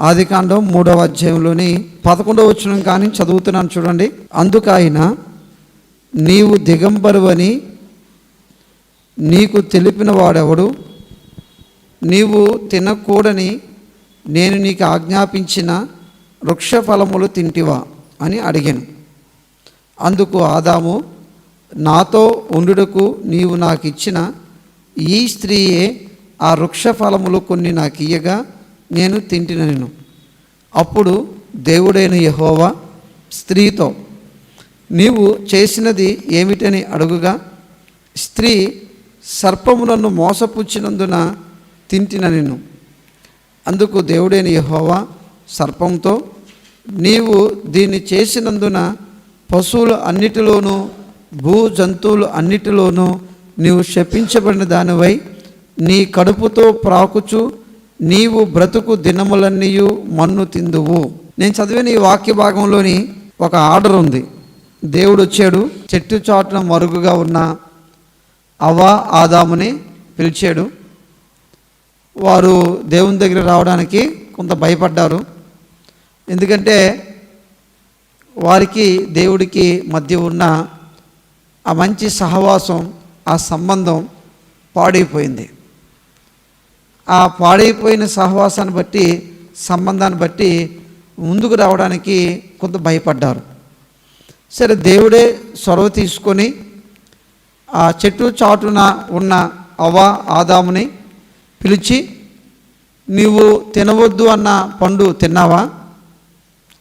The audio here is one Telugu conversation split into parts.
ఆదికాండం మూడవ అధ్యాయంలోని పదకొండవ వచ్చిన కానీ చదువుతున్నాను చూడండి. అందుకైన నీవు దిగంబరువని నీకు తెలిపిన వాడెవడు? నీవు తినకూడని నేను నీకు ఆజ్ఞాపించిన వృక్ష ఫలములు తింటివా? అని అడిగాను. అందుకు ఆదాము నాతో ఉండుటకు నీవు నాకు ఇచ్చిన ఈ స్త్రీయే ఆ వృక్ష ఫలములు కొన్ని నాకు ఇయ్యగా నేను తింటినను అప్పుడు దేవుడైన యహోవా స్త్రీతో నీవు చేసినది ఏమిటని అడుగుగా స్త్రీ సర్పము నన్ను మోసపుచ్చినందున తింటిన నేను అందుకు దేవుడైన యహోవా సర్పంతో నీవు దీన్ని చేసినందున పశువులు అన్నిటిలోనూ భూ జంతువులు అన్నిటిలోనూ నీవు శపించబడిన దానివై నీ కడుపుతో ప్రాకుచు నీవు బ్రతుకు దినములన్నీయు మన్ను తిందువు. నేను చదివిన ఈ వాక్య భాగంలోని ఒక ఆర్డర్ ఉంది. దేవుడు వచ్చాడు చెట్టు చాటున మరుగుగా ఉన్న అవ్వ ఆదాముని పిలిచాడు. వారు దేవుని దగ్గర రావడానికి కొంత భయపడ్డారు. ఎందుకంటే వారికి దేవుడికి మధ్య ఉన్న ఆ మంచి సహవాసం ఆ సంబంధం పాడైపోయింది. ఆ పాడైపోయిన సహవాసాన్ని బట్టి సంబంధాన్ని బట్టి ముందుకు రావడానికి కొంత భయపడ్డారు. సరే దేవుడే చొరవ తీసుకొని ఆ చెట్టు చాటున ఉన్న అవ ఆదాముని పిలిచి నీవు తినవద్దు అన్న పండు తిన్నావా?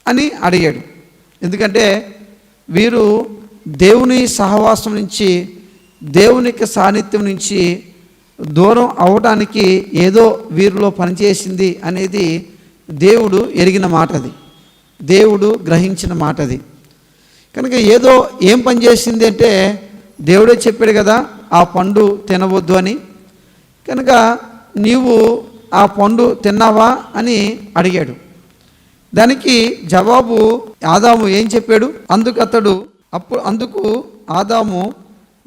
అని అడిగాడు. ఎందుకంటే వీరు దేవుని సహవాసం నుంచి దేవునికి సాన్నిధ్యం నుంచి దూరం అవ్వటానికి ఏదో వీరిలో పనిచేసింది అనేది దేవుడు ఎరిగిన మాట అది దేవుడు గ్రహించిన మాట అది కనుక ఏదో ఏం పని చేసింది అంటే దేవుడే చెప్పాడు కదా ఆ పండు తినవద్దు అని. కనుక నీవు ఆ పండు తిన్నావా అని అడిగాడు. దానికి జవాబు ఆదాము ఏం చెప్పాడు? అందుకు అతడు అప్పుడు అందుకు ఆదాము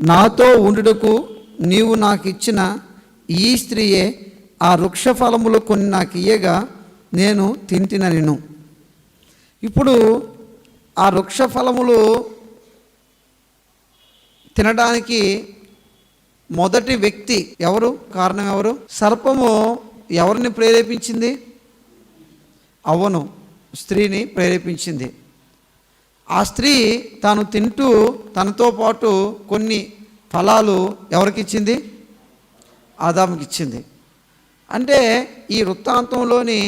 నాతో ఉండుటకు నీవు నాకు ఇచ్చిన ఈ స్త్రీయే ఆ వృక్ష ఫలములు కొన్ని నాకు ఇయ్యగా నేను తింటిన నేను ఇప్పుడు ఆ వృక్ష ఫలములు తినడానికి మొదటి వ్యక్తి ఎవరు? కారణం ఎవరు? సర్పము ఎవరిని ప్రేరేపించింది? అవ్వను స్త్రీని ప్రేరేపించింది. ఆ స్త్రీ తాను తింటూ తనతో పాటు కొన్ని ఫలాలు ఎవరికి ఇచ్చింది ఆదాముకి ఇచ్చింది అంటే ఈ వృత్తాంతంలోని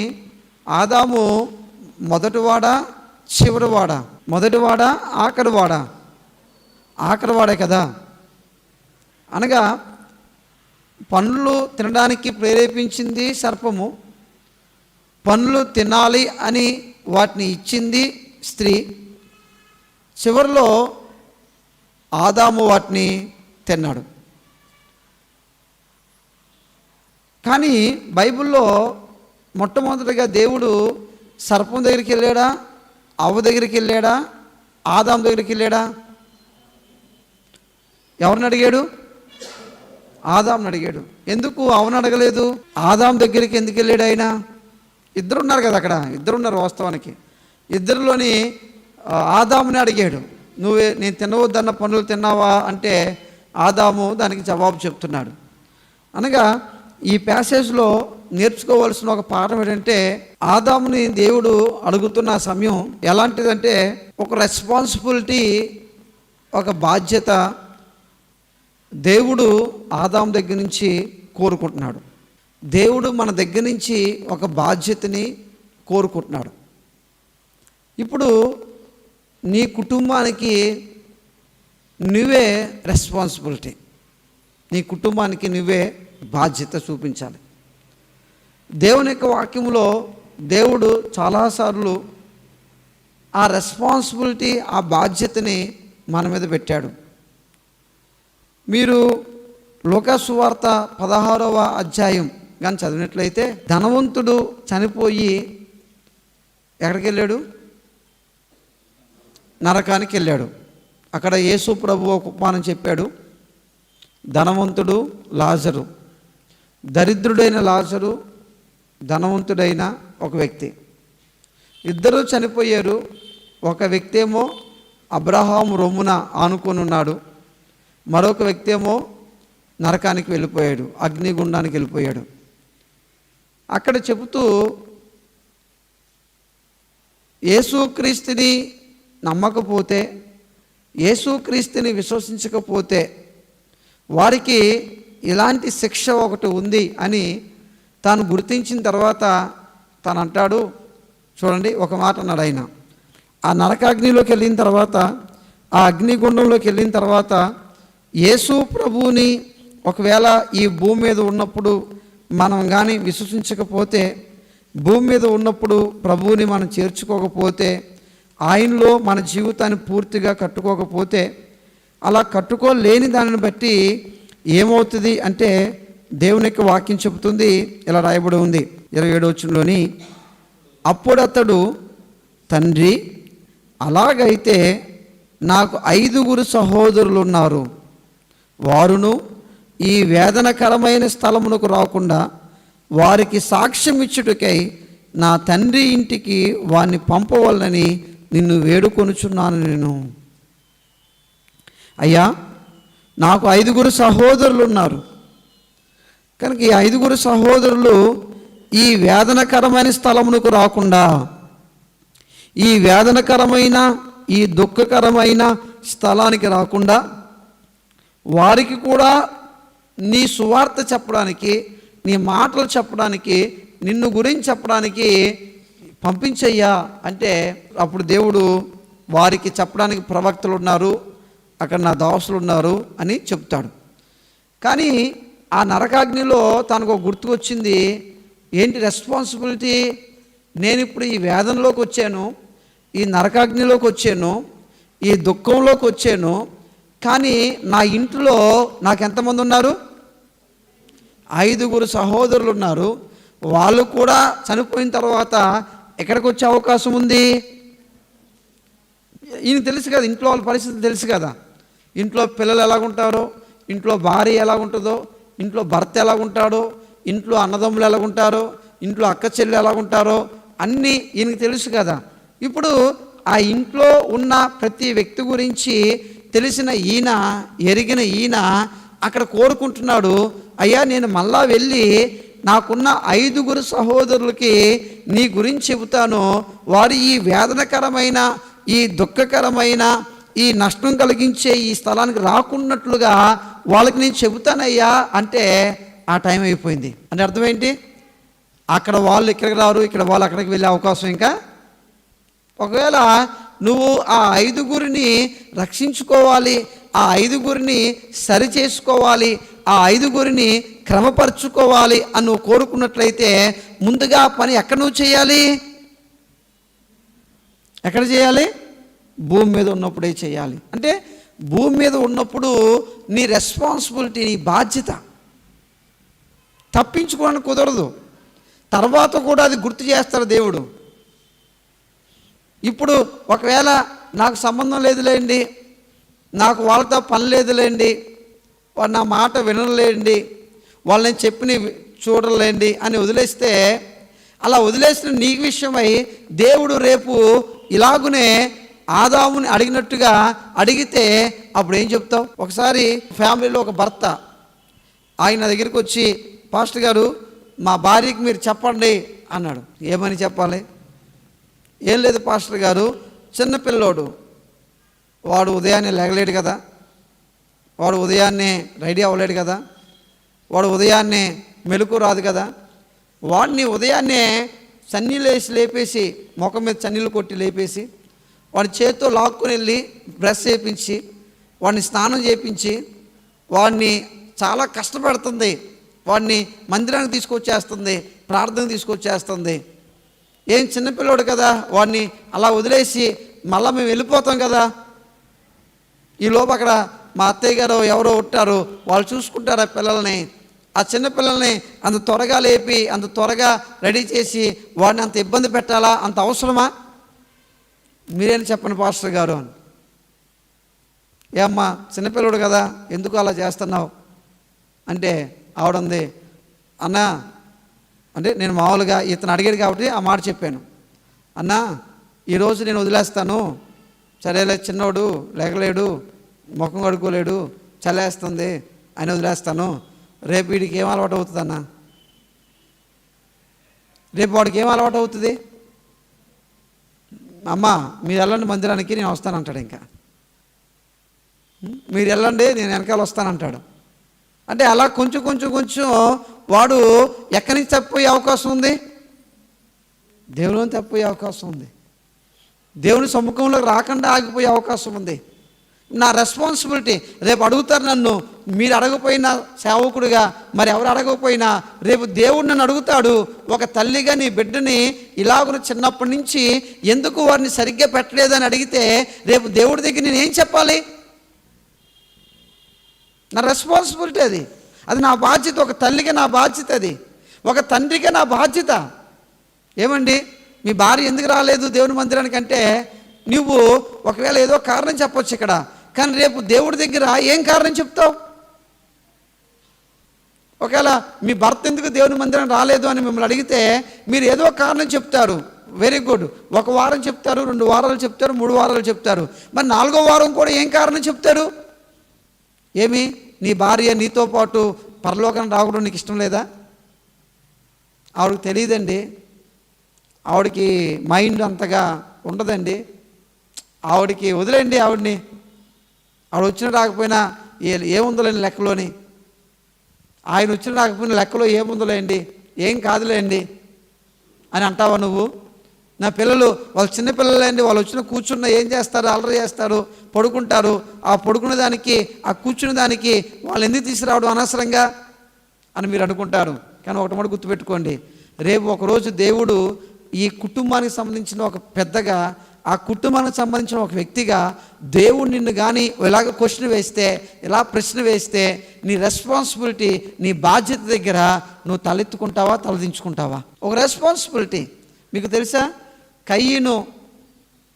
ఆదాము మొదటివాడా చివరివాడా మొదటివాడా ఆఖరివాడా ఆఖరివాడే కదా. అనగా పండ్లు తినడానికి ప్రేరేపించింది సర్పము పండ్లు తినాలి అని వాటిని ఇచ్చింది స్త్రీ. చివరిలో ఆదాము వాటిని తిన్నాడు. కానీ బైబిల్లో మొట్టమొదటిగా దేవుడు సర్పం దగ్గరికి వెళ్ళాడా? అవ్వ దగ్గరికి వెళ్ళాడా? ఆదాం దగ్గరికి వెళ్ళాడా? ఎవరిని అడిగాడు? ఆదాంని అడిగాడు. ఎందుకు అవును అడగలేదు? ఆదాం దగ్గరికి ఎందుకు వెళ్ళాడు ఆయన? ఇద్దరు ఉన్నారు కదా అక్కడ. ఇద్దరు ఉన్నారు వాస్తవానికి. ఇద్దరిలోని ఆదాముని అడిగాడు. నువ్వే నేను తినవద్దన్న పనులు తిన్నావా? అంటే ఆదాము దానికి జవాబు చెప్తున్నాడు. అనగా ఈ ప్యాసేజ్లో నేర్చుకోవాల్సిన ఒక పాఠం ఏంటంటే ఆదాముని దేవుడు అడుగుతున్న సమయం ఎలాంటిదంటే ఒక రెస్పాన్సిబిలిటీ ఒక బాధ్యత దేవుడు ఆదాం దగ్గర నుంచి కోరుకుంటున్నాడు. దేవుడు మన దగ్గర నుంచి ఒక బాధ్యతని కోరుకుంటున్నాడు. ఇప్పుడు నీ కుటుంబానికి నువ్వే రెస్పాన్సిబిలిటీ నీ కుటుంబానికి నువ్వే బాధ్యత చూపించాలి. దేవుని యొక్క వాక్యంలో దేవుడు చాలాసార్లు ఆ రెస్పాన్సిబిలిటీ ఆ బాధ్యతని మన మీద పెట్టాడు. మీరు లోకసువార్త పదహారవ అధ్యాయం కానీ చదివినట్లయితే ధనవంతుడు చనిపోయి ఎక్కడికి వెళ్ళాడు నరకానికి వెళ్ళాడు అక్కడ యేసు ప్రభు ఒక ఉపమానం చెప్పాడు. ధనవంతుడు లాజరు. దరిద్రుడైన లాజరు ధనవంతుడైన ఒక వ్యక్తి. ఇద్దరు చనిపోయారు. ఒక వ్యక్తి ఏమో అబ్రహాం రొమ్మున ఆనుకొని ఉన్నాడు. మరొక వ్యక్తి ఏమో నరకానికి వెళ్ళిపోయాడు. అగ్నిగుండానికి వెళ్ళిపోయాడు. అక్కడ చెబుతూ యేసుక్రీస్తుని నమ్మకపోతే యేసుక్రీస్తుని విశ్వసించకపోతే వారికి ఇలాంటి శిక్ష ఒకటి ఉంది అని తాను గుర్తించిన తర్వాత తను అంటాడు చూడండి ఒక మాట అన్నాడు ఆయన. ఆ నరకాగ్నిలోకి వెళ్ళిన తర్వాత ఆ అగ్నిగుండంలోకి వెళ్ళిన తర్వాత యేసు ప్రభువుని ఒకవేళ ఈ భూమి మీద ఉన్నప్పుడు మనం కానీ విశ్వసించకపోతే భూమి మీద ఉన్నప్పుడు ప్రభువుని మనం చేర్చుకోకపోతే ఆయనలో మన జీవితాన్ని పూర్తిగా కట్టుకోకపోతే అలా కట్టుకోలేని దానిని బట్టి ఏమవుతుంది అంటే దేవుని యొక్క వాక్యం చెబుతుంది ఇలా రాయబడి ఉంది. ఇరవై ఏడు అప్పుడు అతడు తండ్రి అలాగైతే నాకు ఐదుగురు సహోదరులు ఉన్నారు వారును ఈ వేదనకరమైన స్థలమునకు రాకుండా వారికి సాక్ష్యం ఇచ్చుటకై నా తండ్రి ఇంటికి వారిని పంపవలనని నిన్ను వేడుకొనుచున్నాను నేను. అయ్యా నాకు ఐదుగురు సహోదరులు ఉన్నారు కనుక ఈ ఐదుగురు సహోదరులు ఈ వేదనకరమైన స్థలమునకు రాకుండా ఈ వేదనకరమైన ఈ దుఃఖకరమైన స్థలానికి రాకుండా వారికి కూడా నీ సువార్త చెప్పడానికి నీ మాటలు చెప్పడానికి నిన్ను గురించి చెప్పడానికి పంపించయ్యా అంటే అప్పుడు దేవుడు వారికి చెప్పడానికి ప్రవక్తలు ఉన్నారు అక్కడ నా దాసులు ఉన్నారు అని చెప్తాడు. కానీ ఆ నరకాగ్నిలో తనకు ఒక గుర్తుకొచ్చింది ఏంటి రెస్పాన్సిబిలిటీ నేను ఇప్పుడు ఈ వేదనలోకి వచ్చాను ఈ నరకాగ్నిలోకి వచ్చాను ఈ దుఃఖంలోకి వచ్చాను కానీ నా ఇంట్లో నాకు ఎంతమంది ఉన్నారు? ఐదుగురు సహోదరులు ఉన్నారు. వాళ్ళు కూడా చనిపోయిన తర్వాత ఎక్కడికి వచ్చే అవకాశం ఉంది? ఈయన తెలుసు కదా ఇంట్లో వాళ్ళ పరిస్థితి తెలుసు కదా. ఇంట్లో పిల్లలు ఎలాగుంటారో? ఇంట్లో భార్య ఎలాగుంటుందో? ఇంట్లో భర్త ఎలాగుంటాడో? ఇంట్లో అన్నదమ్ములు ఎలాగుంటారో? ఇంట్లో అక్క చెల్లెలు ఎలాగుంటారో? అన్నీ ఈయనకి తెలుసు కదా. ఇప్పుడు ఆ ఇంట్లో ఉన్న ప్రతి వ్యక్తి గురించి తెలిసిన ఈయన ఎరిగిన ఈయన అక్కడ కోరుకుంటున్నాడు అయ్యా నేను మళ్ళా వెళ్ళి నాకున్న ఐదుగురు సహోదరులకి నీ గురించి చెబుతాను. వారు ఈ వేదనకరమైన ఈ దుఃఖకరమైన ఈ నష్టం కలిగించే ఈ స్థలానికి రాకున్నట్లుగా వాళ్ళకి నేను చెబుతానయ్యా అంటే ఆ టైం అయిపోయింది. అంటే అర్థం ఏంటి? అక్కడ వాళ్ళు ఇక్కడికి రారు? ఇక్కడ వాళ్ళు అక్కడికి వెళ్ళే అవకాశం ఇంకా? ఒకవేళ నువ్వు ఆ ఐదుగురిని రక్షించుకోవాలి ఆ ఐదుగురిని సరి చేసుకోవాలి ఆ ఐదుగురిని క్రమపరుచుకోవాలి అని నువ్వు కోరుకున్నట్లయితే ముందుగా పని ఎక్కడ నువ్వు చేయాలి? ఎక్కడ చేయాలి? భూమి మీద ఉన్నప్పుడే చేయాలి. అంటే భూమి మీద ఉన్నప్పుడు నీ రెస్పాన్సిబిలిటీ నీ బాధ్యత తప్పించుకోవడానికి కుదరదు. తర్వాత కూడా అది గుర్తు చేస్తాడు దేవుడు. ఇప్పుడు ఒకవేళ నాకు సంబంధం లేదులేండి నాకు వాళ్ళతో పని లేదులేండి నా మాట వినలేండి వాళ్ళని చెప్పిన చూడలేండి అని వదిలేస్తే అలా వదిలేసిన నీకు విషయమై దేవుడు రేపు ఇలాగునే ఆదాముని అడిగినట్టుగా అడిగితే అప్పుడు ఏం చెప్తావు? ఒకసారి ఫ్యామిలీలో ఒక భర్త ఆయన దగ్గరికి వచ్చి పాస్టర్ గారు మా భార్యకి మీరు చెప్పండి అన్నాడు. ఏమని చెప్పాలి? ఏం లేదు పాస్టర్ గారు చిన్నపిల్లోడు వాడు ఉదయాన్నే లేగలేడు కదా. వాడు ఉదయాన్నే రెడీ అవ్వలేడు కదా. వాడు ఉదయాన్నే మెలకు రాదు కదా. వాడిని ఉదయాన్నే చన్నీళ్ళు లేపేసి ముఖం మీద చన్నీళ్ళు కొట్టి లేపేసి వాడి చేతితో లాక్కుని వెళ్ళి బ్రష్ చేయించి వాడిని స్నానం చేయించి వాడిని చాలా కష్టపెడుతుంది. వాడిని మందిరానికి తీసుకొచ్చేస్తుంది ప్రార్థన తీసుకొచ్చేస్తుంది. ఏం చిన్నపిల్లోడు కదా వాడిని అలా వదిలేసి మళ్ళీ మేము వెళ్ళిపోతాం కదా. ఈ లోపు అక్కడ మా అత్తయ్య గారు ఎవరో ఉంటారు వాళ్ళు చూసుకుంటారు ఆ పిల్లల్ని? ఆ చిన్నపిల్లల్ని అంత త్వరగా లేపి అంత త్వరగా రెడీ చేసి వాడిని అంత ఇబ్బంది పెట్టాలా? అంత అవసరమా? మీరేం చెప్పండి పాస్టర్ గారు అని. ఏమ్మా చిన్నపిల్లడు కదా ఎందుకు అలా చేస్తున్నావు? అంటే ఆవిడంది అన్నా అంటే నేను మామూలుగా ఇతను అడిగాడు కాబట్టి ఆ మాట చెప్పాను. అన్నా ఈరోజు నేను వదిలేస్తాను. సరేలే చిన్నోడు లేగలేడు ముఖం కడుక్కోలేడు చల్లేస్తుంది అని వదిలేస్తాను. రేపు వీడికి ఏం అలవాటు అవుతుందన్నా రేపు వాడికి ఏం అలవాటు అవుతుంది? అమ్మ మీరు వెళ్ళండి మందిరానికి నేను వస్తానంటాడు ఇంకా. మీరు వెళ్ళండి నేను వెనకాల వస్తానంటాడు అంటే అలా కొంచెం కొంచెం కొంచెం వాడు ఎక్కడి నుంచి తప్పిపోయే అవకాశం ఉంది? దేవుని తప్పిపోయే అవకాశం ఉంది. దేవుని సముఖంలో రాకుండా ఆగిపోయే అవకాశం ఉంది. నా రెస్పాన్సిబిలిటీ రేపు అడుగుతారు నన్ను మీరు అడగపోయినా సేవకుడిగా మరి ఎవరు అడగకపోయినా రేపు దేవుడు నన్ను అడుగుతాడు ఒక తల్లిగా నీ బిడ్డని ఇలాగను చిన్నప్పటి నుంచి ఎందుకు వారిని సరిగ్గా పెట్టలేదని అడిగితే రేపు దేవుడి దగ్గర నేను ఏం చెప్పాలి? నా రెస్పాన్సిబిలిటీ అది. అది నా బాధ్యత ఒక తల్లిగా నా బాధ్యత అది. ఒక తండ్రిగా నా బాధ్యత. ఏమండి? మీ భార్య ఎందుకు రాలేదు దేవుని మందిరానికి అంటే నువ్వు ఒకవేళ ఏదో కారణం చెప్పొచ్చు ఇక్కడ. కానీ రేపు దేవుడి దగ్గర ఏం కారణం చెప్తావు? ఒకవేళ మీ భర్త ఎందుకు దేవుని మందిరం రాలేదు అని మిమ్మల్ని అడిగితే మీరు ఏదో కారణం చెప్తారు. వెరీ గుడ్ ఒక వారం చెప్తారు రెండు వారాలు చెప్తారు మూడు వారాలు చెప్తారు. మరి నాలుగో వారం కూడా ఏం కారణం చెప్తారు? ఏమి? నీ భార్య నీతో పాటు పరలోకం రావడం నీకు ఇష్టం లేదా? ఆవిడకి తెలియదండి. ఆవిడకి మైండ్ అంతగా ఉండదండి. ఆవిడకి వదిలేండి ఆవిడని. ఆవిడ వచ్చిన రాకపోయినా ఏ- ఏముందలేండి లెక్కలోని? ఆయన వచ్చిన రాకపోయినా లెక్కలో ఏముందలేండి? ఏం కాదులేండి? అని అంటావా నువ్వు? నా పిల్లలు వాళ్ళు చిన్న పిల్లలేండి వాళ్ళు వచ్చిన కూర్చున్న ఏం చేస్తారు? అల్లరి చేస్తారు పడుకుంటారు. ఆ పడుకునే దానికి ఆ కూర్చున్న దానికి వాళ్ళు ఎందుకు తీసుకురావడం అనవసరంగా? అని మీరు అనుకుంటారు. కానీ ఒకటి మాట గుర్తుపెట్టుకోండి. రేపు ఒకరోజు దేవుడు ఈ కుటుంబానికి సంబంధించిన ఒక పెద్దగా ఆ కుటుంబానికి సంబంధించిన ఒక వ్యక్తిగా దేవుడు నిన్ను కానీ ఇలాగ క్వశ్చన్ వేస్తే ఇలా ప్రశ్న వేస్తే నీ రెస్పాన్సిబిలిటీ నీ బాధ్యత దగ్గర నువ్వు తలెత్తుకుంటావా తలదించుకుంటావా? ఒక రెస్పాన్సిబిలిటీ మీకు తెలుసా? కయ్యను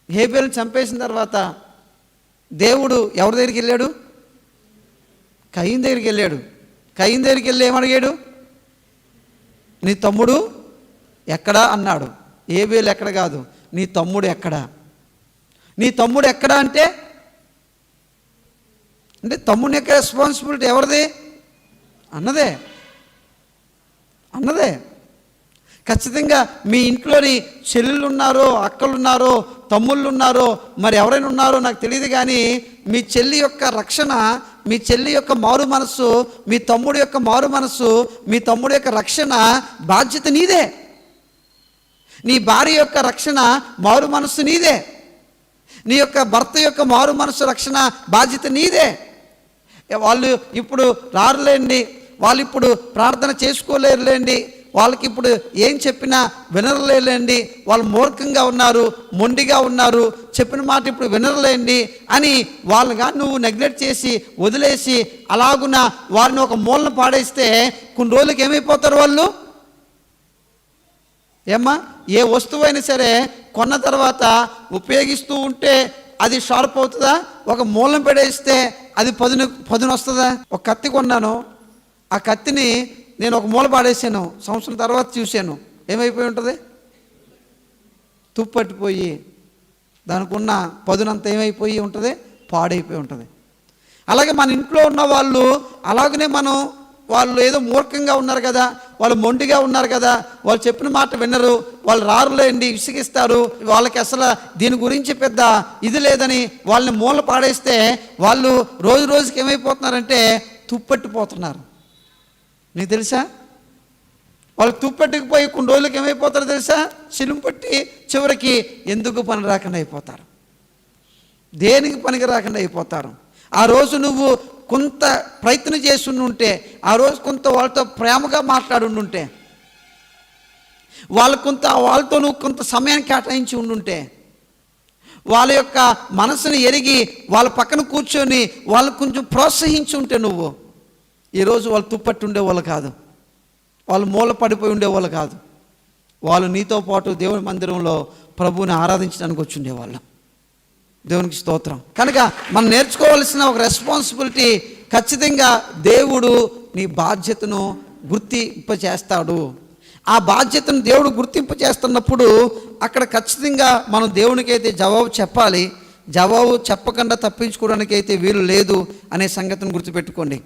హేబేల్ని చంపేసిన తర్వాత దేవుడు ఎవరి దగ్గరికి వెళ్ళాడు? కయ్యం దగ్గరికి వెళ్ళాడు. కయ్యం దగ్గరికి వెళ్ళి ఏమడిగాడు నీ తమ్ముడు ఎక్కడా? అన్నాడు. ఏబేలు ఎక్కడ కాదు. నీ తమ్ముడు ఎక్కడా? నీ తమ్ముడు ఎక్కడ అంటే? అంటే తమ్ముని యొక్క రెస్పాన్సిబిలిటీ ఎవరిది? అన్నదే. అన్నదే. ఖచ్చితంగా మీ ఇంట్లోని చెల్లెళ్ళు ఉన్నారో అక్కలు ఉన్నారో తమ్ముళ్ళు ఉన్నారో మరి ఎవరైనా ఉన్నారో నాకు తెలియదు కానీ మీ చెల్లి యొక్క రక్షణ మీ చెల్లి యొక్క మారు మనస్సు మీ తమ్ముడు యొక్క మారు మనస్సు మీ తమ్ముడు యొక్క రక్షణ బాధ్యత నీదే. నీ భార్య యొక్క రక్షణ మారు మనస్సు నీదే. నీ యొక్క భర్త యొక్క మారు మనసు రక్షణ బాధ్యత నీదే. వాళ్ళు ఇప్పుడు రారులేండి వాళ్ళు ఇప్పుడు ప్రార్థన చేసుకోలేరులేండి వాళ్ళకి ఇప్పుడు ఏం చెప్పినా వినరలేండి వాళ్ళు మూర్ఖంగా ఉన్నారు మొండిగా ఉన్నారు చెప్పిన మాట ఇప్పుడు వినరలేండి అని వాళ్ళుగా నువ్వు నెగ్లెక్ట్ చేసి వదిలేసి అలాగున వారిని ఒక మూలన పాడేస్తే కొన్ని రోజులకి ఏమైపోతారు వాళ్ళు? ఏమ్మా? ఏ వస్తువు అయినా సరే కొన్న తర్వాత ఉపయోగిస్తూ ఉంటే అది షార్ప్ అవుతుందా? ఒక మూలం పెడేస్తే అది పదును పదును వస్తుందా? ఒక కత్తి కొన్నాను. ఆ కత్తిని నేను ఒక మూల పాడేసాను. సంవత్సరం తర్వాత చూశాను. ఏమైపోయి ఉంటుంది? తుప్పట్టిపోయి దానికి ఉన్న పదునంత ఏమైపోయి ఉంటుంది? పాడైపోయి ఉంటుంది. అలాగే మన ఇంట్లో ఉన్న వాళ్ళు అలాగనే మనం వాళ్ళు ఏదో మూర్ఖంగా ఉన్నారు కదా వాళ్ళు మొండిగా ఉన్నారు కదా వాళ్ళు చెప్పిన మాట వినరు వాళ్ళు రారులేండి విసిగిస్తారు వాళ్ళకి అసలు దీని గురించి పెద్ద ఇది లేదని వాళ్ళని మూల పాడేస్తే వాళ్ళు రోజు రోజుకి ఏమైపోతున్నారంటే తుప్పట్టిపోతున్నారు. నీకు తెలుసా? వాళ్ళు తుప్పట్టుకుపోయి కొన్ని రోజులకి ఏమైపోతారు తెలుసా? చిలుము పట్టి చివరికి ఎందుకు పని రాకుండా అయిపోతారు? దేనికి పనికి రాకుండా అయిపోతారు? ఆ రోజు నువ్వు కొంత ప్రయత్నం చేసి ఆ రోజు కొంత వాళ్ళతో ప్రేమగా మాట్లాడుంటే వాళ్ళు కొంత వాళ్ళతో నువ్వు కొంత సమయాన్ని కేటాయించి ఉండుంటే వాళ్ళ యొక్క మనసుని ఎరిగి వాళ్ళ పక్కన కూర్చొని వాళ్ళు కొంచెం ప్రోత్సహించి ఉంటే నువ్వు ఈరోజు వాళ్ళు తుప్పట్టి ఉండేవాళ్ళు కాదు. వాళ్ళు మూల పడిపోయి ఉండేవాళ్ళు కాదు. వాళ్ళు నీతో పాటు దేవుని మందిరంలో ప్రభువుని ఆరాధించడానికి వచ్చి ఉండేవాళ్ళు దేవునికి స్తోత్రం. కనుక మనం నేర్చుకోవాల్సిన ఒక రెస్పాన్సిబిలిటీ ఖచ్చితంగా దేవుడు నీ బాధ్యతను గుర్తింప చేస్తాడు ఆ బాధ్యతను దేవుడు గుర్తింపు చేస్తున్నప్పుడు అక్కడ ఖచ్చితంగా మనం దేవునికైతే జవాబు చెప్పాలి. జవాబు చెప్పకుండా తప్పించుకోవడానికి అయితే వీలు లేదు అనే సంగతిని గుర్తుపెట్టుకోండి.